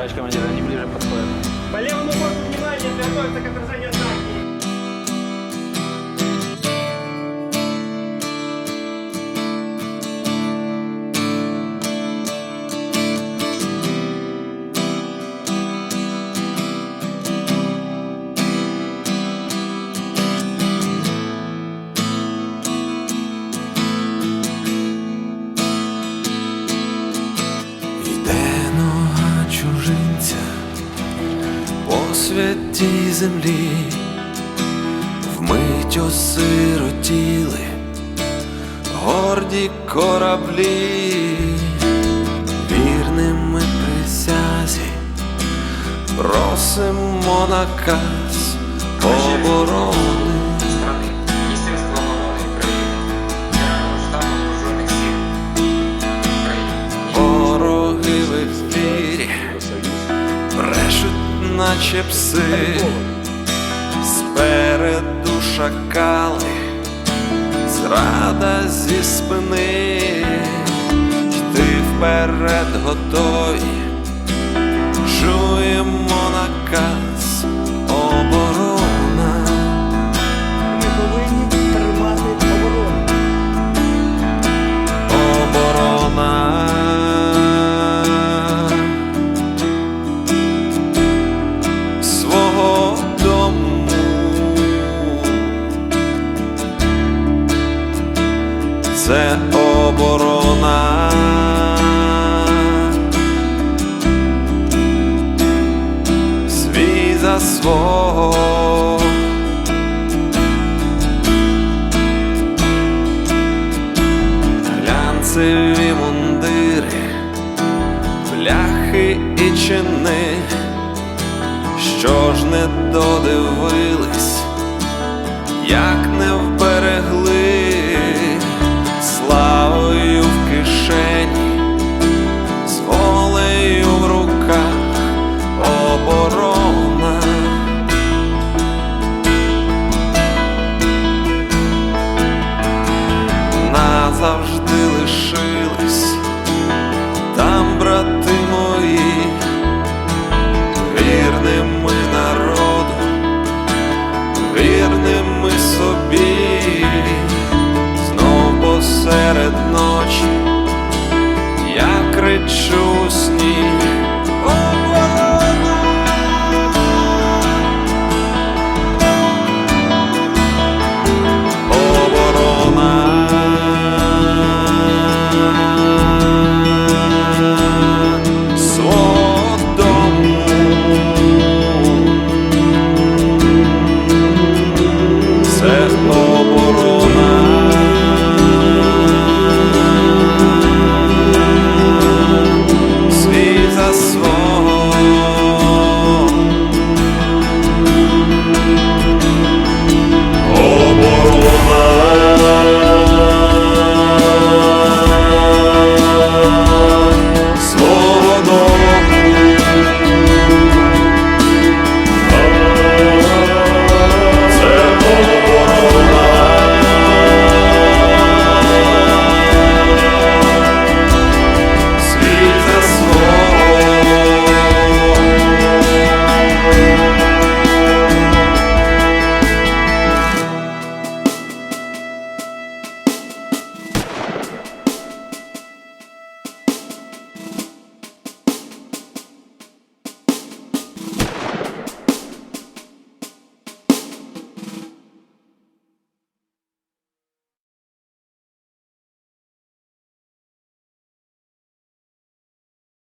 Товарищ командир, они ближе подходят. По левому борту внимание, готовится к отражению святій землі, вмить осиротіли горді кораблі, вірними присязі, просимо наказ оборони. Наче пси, спереду шакали, зрада зі спини, йти вперед готові, це оборона. Свій за свого. глянцеві мундири, бляхи і чини, що ж не додивились, як не. завжди.